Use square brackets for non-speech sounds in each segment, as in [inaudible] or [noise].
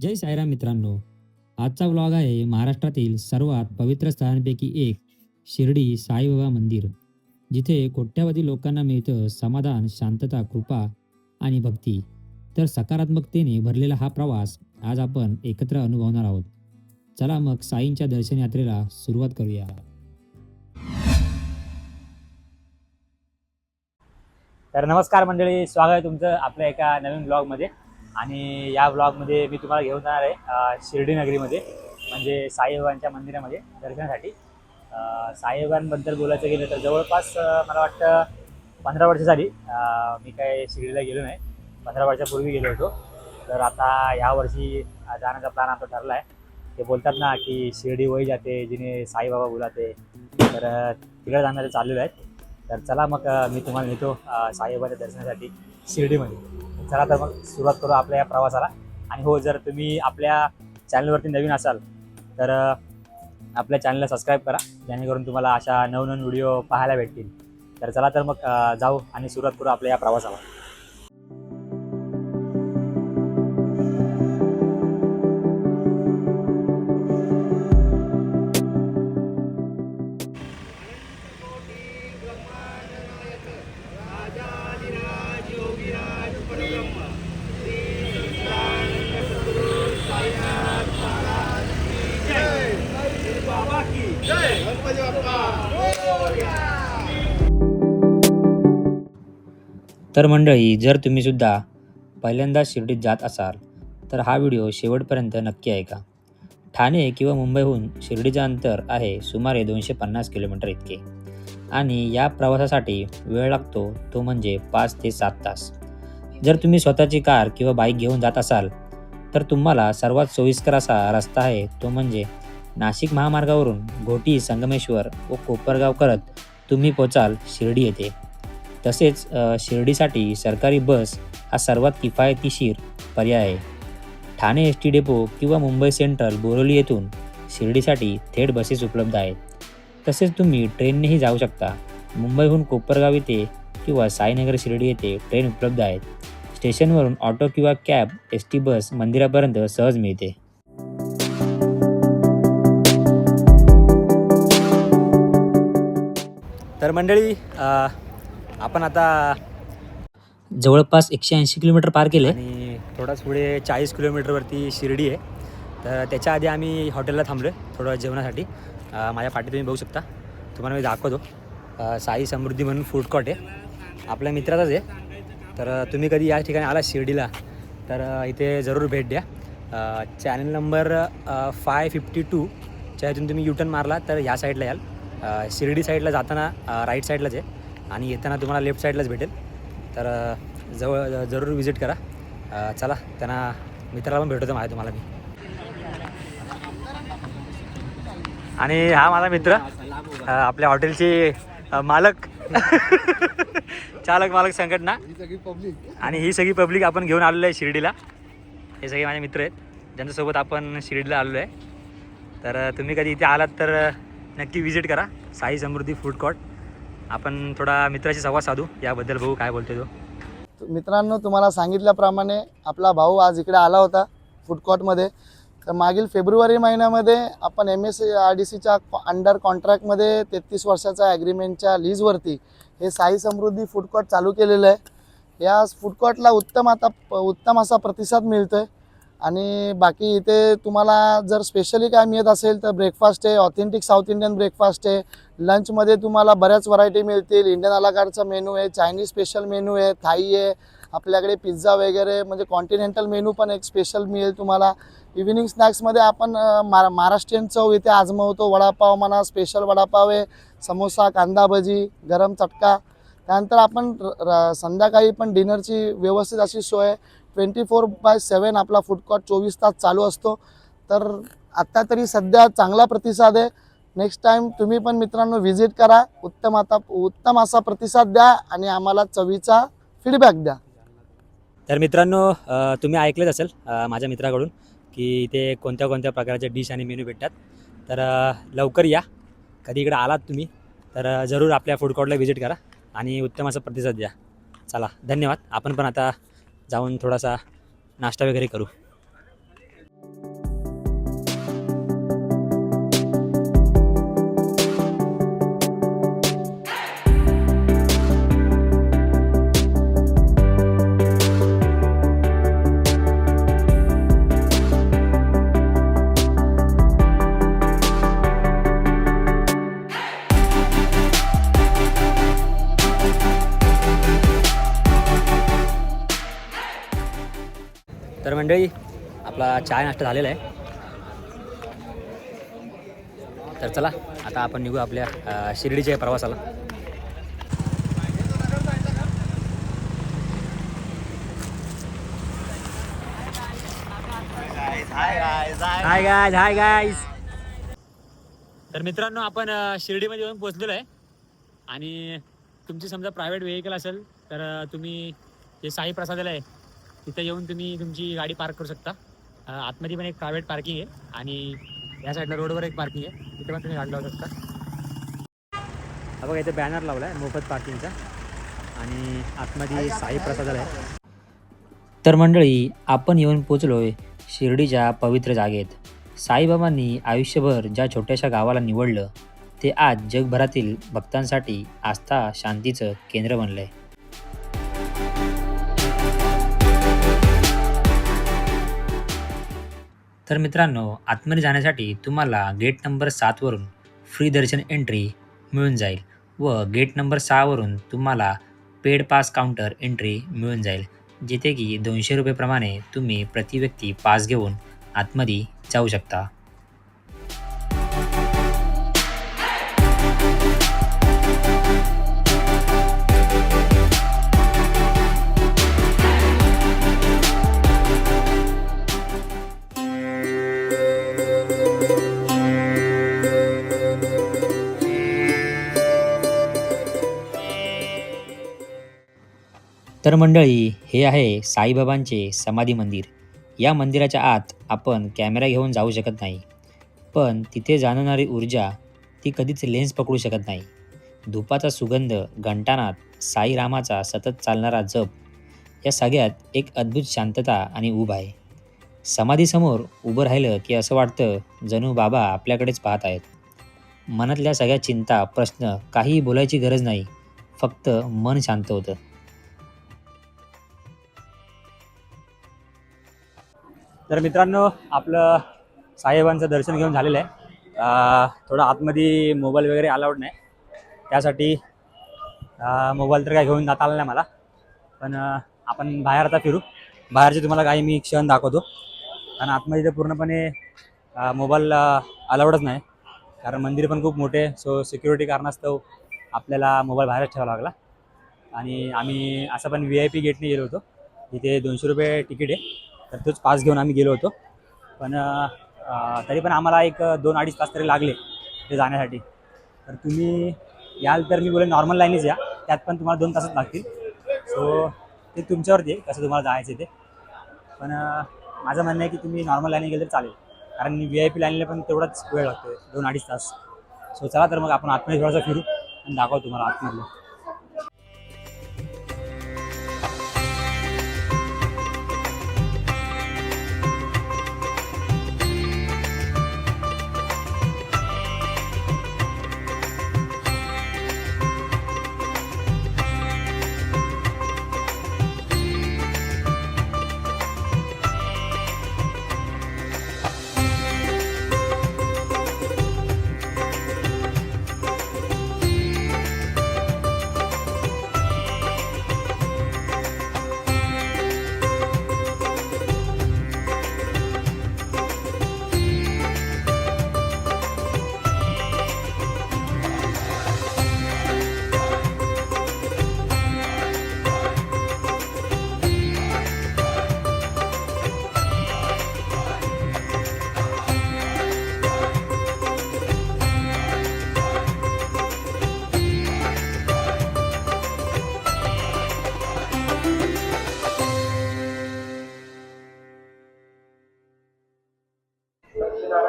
जय साईराम मित्रांनो. आजचा व्लॉग आहे महाराष्ट्रातील सर्वात पवित्र स्थळांपैकी एक शिर्डी साईबाबा मंदिर. जिथे कोट्यावधी लोकांना मिळतं समाधान शांतता कृपा आणि भक्ती. तर सकारात्मकतेने भरलेला हा प्रवास आज आपण एकत्र अनुभवणार आहोत. चला मग साईंच्या दर्शन यात्रेला सुरुवात करूया. तर नमस्कार मंडळी स्वागत आहे तुमचं आपल्या एका नवीन ब्लॉगमध्ये आणि या ब्लॉगमध्ये मी तुम्हाला घेऊन जाणार आहे शिर्डी नगरीमध्ये म्हणजे साईबाबांच्या मंदिरामध्ये दर्शनासाठी. साईबाबांबद्दल बोलायचं गेलं तर जवळपास मला वाटतं पंधरा वर्ष झाली मी काय शिर्डीला गेलो नाही. पंधरा वर्षापूर्वी गेलो होतो. तर आता ह्या वर्षी जाण्याचा प्लॅन आमचा ठरला आहे ते बोलतात ना की शिर्डी वही जाते जिने साईबाबा बोलाते. तर तिकडे जाणारे चाललेलं आहेत. तर चला मग मी तुम्हाला नेतो साईबाबाच्या दर्शनासाठी शिर्डीमध्ये. चला तर मग सुरुवात करू आपल्या या प्रवासाला. आणि हो जर तुम्ही आपल्या चॅनलवरती नवीन असाल तर आपल्या चॅनलला सबस्क्राईब करा. जेणेकरून तुम्हाला अशा नवनवीन व्हिडिओ पाहायला भेटतील. तर चला तर मग जाऊ आणि सुरुवात करू आपल्या या प्रवासाला. तर मंडळी जर तुम्ही सुद्धा पहिल्यांदा शिर्डीत जात असाल तर हा व्हिडिओ शेवटपर्यंत नक्की ऐका. ठाणे किंवा मुंबईहून शिर्डीचं अंतर आहे सुमारे दोनशे पन्नास किलोमीटर इतके. आणि या प्रवासासाठी वेळ लागतो तो म्हणजे पाच ते सात तास. जर तुम्ही स्वतःची कार किंवा बाईक घेऊन जात असाल तर तुम्हाला सर्वात सोयीस्कर असा रस्ता आहे तो म्हणजे नाशिक महामार्गावरून घोटी संगमेश्वर व कोपरगाव करत तुम्ही पोचाल शिर्डी येथे. तसेच शिर्डीसाठी सरकारी बस हा सर्वात किफायतीशीर पर्याय आहे. ठाणे एस टी डेपो किंवा मुंबई सेंट्रल बोरोली येथून शिर्डीसाठी थेट बसेस उपलब्ध आहेत. तसेच तुम्ही ट्रेननेही जाऊ शकता. मुंबईहून कोपरगाव येथे किंवा साईनगर शिर्डी येथे ट्रेन उपलब्ध आहेत. स्टेशनवरून ऑटो किंवा कॅब एस टी बस मंदिरापर्यंत सहज मिळते. तर मंडळी आपण आता जवळपास एकशे ऐंशी किलोमीटर पार केले. आणि थोडाच पुढे चाळीस किलोमीटरवरती शिर्डी आहे. तर त्याच्या आधी आम्ही हॉटेलला थांबलो आहे थोडं जेवणासाठी. माझ्या पाठी तुम्ही बघू शकता. तुम्हाला मी दाखवतो. साई समृद्धी म्हणून फूड कॉर्ट आहे. आपल्या मित्राचाच आहे. तर तुम्ही कधी या ठिकाणी आला शिर्डीला तर इथे जरूर भेट द्या. चॅनल नंबर फाय फिफ्टी टूच्या इथून तुम्ही युटर्न मारला तर ह्या साईडला याल. शिर्डी साईडला जाताना राईट साईडलाच आहे. आणि येताना तुम्हाला लेफ्ट साईडलाच भेटेल. तर जवळ जरूर विजिट करा. चला त्यांना मित्राला पण भेटवतो माझ्या तुम्हाला मी. आणि हा माझा मित्र आपल्या हॉटेलचे मालक. [laughs] चालक मालक संघटना आणि ही सगळी पब्लिक आपण घेऊन आलेलो आहे शिर्डीला. हे सगळे माझे मित्र आहेत. ज्यांच्यासोबत आपण शिर्डीला आलेलो आहे. तर तुम्ही कधी इथे आलात तर नक्की विजिट करा. साई समृद्धी फूड कॉर्ट आपण थोडा मित्राशी संवाद साधू. याबद्दल भाऊ काय बोलतो तो. मित्रांनो तुम्हाला सांगितल्याप्रमाणे आपला भाऊ आज इकडे आला होता फूड कॉर्टमध्ये तर मागील फेब्रुवारी महिन्यामध्ये आपण एम एस आर डी सीच्या अंडर कॉन्ट्रॅक्टमध्ये तेहतीस वर्षाच्या ॲग्रीमेंटच्या लीजवरती हे साई समृद्धी फूड कॉर्ट चालू केलेलं आहे. या फूड कॉर्टला उत्तम आता उत्तम असा प्रतिसाद मिळतो आहे आणि बाकी इथे तुम्हाला जर स्पेशली काय मिळत असेल तर ब्रेकफास्ट आहे ऑथेंटिक साऊथ इंडियन ब्रेकफास्ट आहे. लंचमध्ये तुम्हाला बऱ्याच व्हरायटी मिळतील. इंडियन अलाकारचा मेनू आहे चायनीज स्पेशल मेनू आहे थाई आहे आपल्याकडे पिझ्झा वगैरे म्हणजे कॉन्टिनेंटल मेनू पण एक स्पेशल मिळेल तुम्हाला. इव्हिनिंग स्नॅक्समध्ये आपण मा महाराष्ट्रीयन चव इथे आजमवतो. वडापाव म्हणा स्पेशल वडापाव आहे समोसा कांदा भजी गरम चटका. त्यानंतर आपण र- र- संध्याकाळी पण डिनरची व्यवस्थित अशी सोय. ट्वेंटी फोर बाय सेवन आपला फूड चोवीस तास चालू असतो. तर आत्ता तरी सध्या चांगला प्रतिसाद आहे. नेक्स्ट टाईम तुम्ही पण मित्रांनो व्हिजिट करा. उत्तम आता उत्तम असा प्रतिसाद द्या आणि आम्हाला चवीचा फीडबॅक द्या. तर मित्रांनो तुम्ही ऐकलंच असेल माझ्या मित्राकडून की इथे कोणत्या कोणत्या प्रकारचे डिश आणि मेनू भेटतात. तर लवकर या. कधी इकडे आलात तुम्ही तर जरूर आपल्या फूड कोर्टला व्हिजिट करा आणि उत्तम असा प्रतिसाद द्या. चला धन्यवाद. आपण पण आता जाऊन थोडासा नाश्ता वगैरे करू. मंडळी आपला चाय नाश्ता झालेला आहे. तर चला आता आपण निघू आपल्या शिर्डीच्या प्रवासाला. हाय गायज हाय गायज तर मित्रांनो आपण शिर्डीमध्ये येऊन पोहोचलेलो आहे. आणि तुमची समजा प्रायव्हेट व्हेकल असेल तर तुम्ही जे साई प्रसादाला आहे तिथं येऊन तुम्ही तुमची गाडी पार्क करू शकता. आतमध्ये पण एक प्रायव्हेट पार्किंग आहे आणि या साईडला रोडवर एक पार्किंग आहे. तिथे पण तुम्ही गाडी लावू शकता. हा बघा इथे बॅनर लावला आहे मोफत पार्किंगचा आणि आतमध्ये साई प्रसादाला आहे. तर मंडळी आपण येऊन पोचलोय शिर्डीच्या पवित्र जागेत. साईबाबांनी आयुष्यभर ज्या छोट्याशा गावाला निवडलं ते आज जगभरातील भक्तांसाठी आस्था शांतीचं केंद्र बनलंय. तर मित्रांनो आतमध्ये जाण्यासाठी तुम्हाला गेट नंबर सातवरून फ्री दर्शन एंट्री मिळून जाईल व गेट नंबर सहावरून तुम्हाला पेड पास काउंटर एंट्री मिळून जाईल जिथे की दोनशे रुपयेप्रमाणे तुम्ही प्रति व्यक्ती पास घेऊन आतमध्ये जाऊ शकता. तर मंडळी हे आहे साईबाबांचे समाधी मंदिर. या मंदिराच्या आत आपण कॅमेरा घेऊन जाऊ शकत नाही. पण तिथे जाणणारी ऊर्जा ती कधीच लेन्स पकडू शकत नाही. धुपाचा सुगंध घंटानाथ साईरामाचा सतत चालणारा जप या सगळ्यात एक अद्भुत शांतता आणि ऊब आहे. समाधीसमोर उभं राहिलं की असं वाटतं जणू बाबा आपल्याकडेच पाहत आहेत. मनातल्या सगळ्या चिंता प्रश्न काहीही बोलायची गरज नाही. फक्त मन शांत होतं. तर मित्रांनो आपलं साईबाबांचं दर्शन घेऊन झालेलं आहे. थोडं आतमध्ये मोबाईल वगैरे अलाउड नाही. त्यासाठी मोबाईल तर काय घेऊन जाता आला नाही मला. पण आपण बाहेर आता फिरू. बाहेरचे तुम्हाला काही मी क्षण दाखवतो. आणि आतमध्ये तर पूर्णपणे मोबाईल अलाउडच नाही. कारण मंदिर पण खूप मोठे सो सिक्युरिटी कारणास्तव आपल्याला मोबाईल बाहेरच ठेवावा लागला. आणि आम्ही असं पण व्ही आय पी गेटने गेलो होतो. तिथे दोनशे रुपये तिकीट आहे. तर तोच पास घेऊन आम्ही गेलो होतो. पण तरी पण आम्हाला एक दोन अडीच तास तरी लागले ते जाण्यासाठी. तर तुम्ही याल तर मी बोले नॉर्मल लाईनीच या. त्यात पण तुम्हाला दोन तासच लागतील. सो ते तुमच्यावरती आहे कसं तुम्हाला जायचं ते. पण माझं म्हणणं आहे की तुम्ही नॉर्मल लाईन गेलं तर चालेल. कारण व्ही आय पी लाईनला पण तेवढाच वेळ लागतो दोन अडीच तास. सो चला तर मग आपण आतमध्ये थोडासा फिरू आणि दाखवतो तुम्हाला आतमधलं.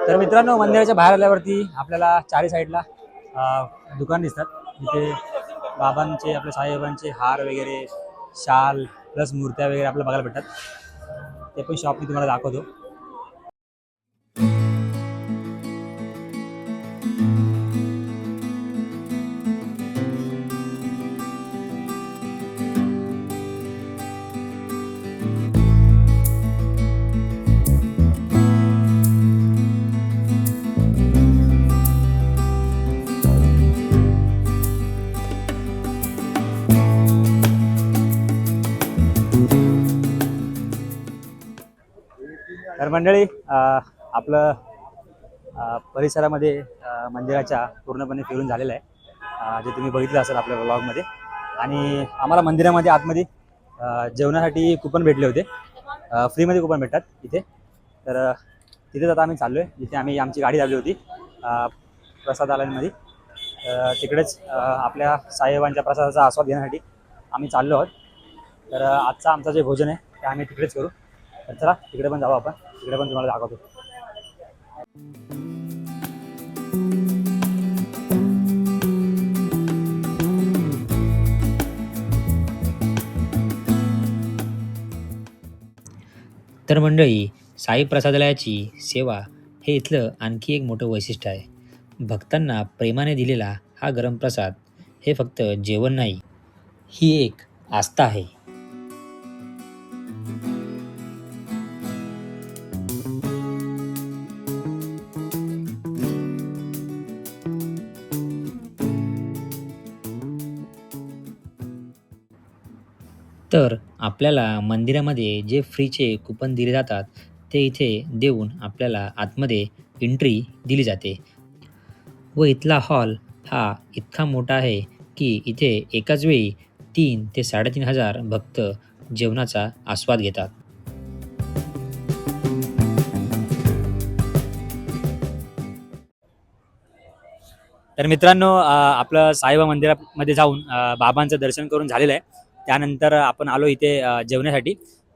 तर मित्रांनो मंदिराच्या बाहेर आल्यावरती आपल्याला चारी साईडला दुकान दिसतात. जिथे बाबांचे आपल्या साईबाबांचे हार वगैरे शाल प्लस मूर्त्या वगैरे आपल्याला बघायला भेटतात. ते पण शॉप मी तुम्हाला दाखवतो. तर मंडळी आपलं परिसरामध्ये मंदिराच्या पूर्णपणे फिरून झालेलं आहे. जे तुम्ही बघितलं असेल आपल्या ब्लॉगमध्ये आणि आम्हाला मंदिरामध्ये आतमध्ये जेवणासाठी कुपन भेटले होते. फ्रीमध्ये कुपन भेटतात इथे. तर तिथेच आता आम्ही चाललो आहे जिथे आम्ही आमची गाडी लावली होती प्रसादालयांमध्ये. तर तिकडेच आपल्या साईबाबांच्या प्रसादाचा आस्वाद घेण्यासाठी आम्ही चाललो आहोत. तर आजचा आमचं जे भोजन आहे ते आम्ही तिकडेच करू. तर चला तिकडे पण जाऊ आपण. तिकडे पण तुम्हाला दाखवतो. तर मंडळी साई प्रसादालयाची सेवा हे इथलं आणखी एक मोठं वैशिष्ट्य आहे. भक्तांना प्रेमाने दिलेला हा गरम प्रसाद हे फक्त जेवण नाही ही एक आस्था आहे. आपल्याला मंदिरामध्ये जे फ्रीचे कुपन दिले जातात ते इथे देऊन आपल्याला आतमध्ये एंट्री दिली जाते. व इथला हॉल हा इतका मोठा आहे की इथे एकाच वेळी तीन ते साडेतीन हजार भक्त जेवणाचा आस्वाद घेतात. तर मित्रांनो आपलं साईबा मंदिरामध्ये जाऊन बाबांचं दर्शन करून झालेलं आहे. त्यानंतर आपण आलो इथे जेवण्यासाठी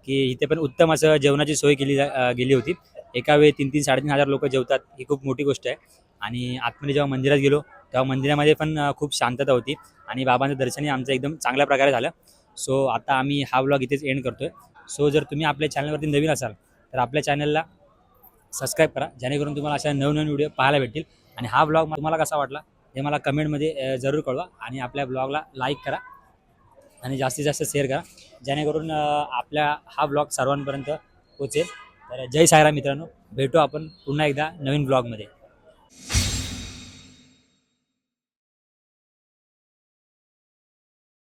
की इथे पण उत्तम असं जेवणाची सोय केली जा- गेली होती. एका वेळी तीन तीन साडेतीन हजार लोक जेवतात ही खूप मोठी गोष्ट आहे. आणि आतमध्ये जेव्हा मंदिरात गेलो तेव्हा मंदिरामध्ये पण खूप शांतता होती आणि बाबांचं दर्शनही आमचं एकदम चांगल्या प्रकारे झालं. सो आता आम्ही हा ब्लॉग इथेच एंड करतोय. सो जर तुम्ही आपल्या चॅनलवरती नवीन असाल तर आपल्या चॅनलला सबस्क्राईब करा. जेणेकरून तुम्हाला अशा नवनवीन व्हिडिओ पाहायला भेटतील. आणि हा ब्लॉग तुम्हाला कसा वाटला हे मला कमेंटमध्ये जरूर कळवा. आणि आपल्या ब्लॉगला लाईक करा. आणि जास्तीत जास्त शेअर करा. जेणेकरून आपल्या हा ब्लॉग सर्वांपर्यंत पोचेल तर जय सायरा मित्रांनो. भेटू आपण पुन्हा एकदा नवीन ब्लॉगमध्ये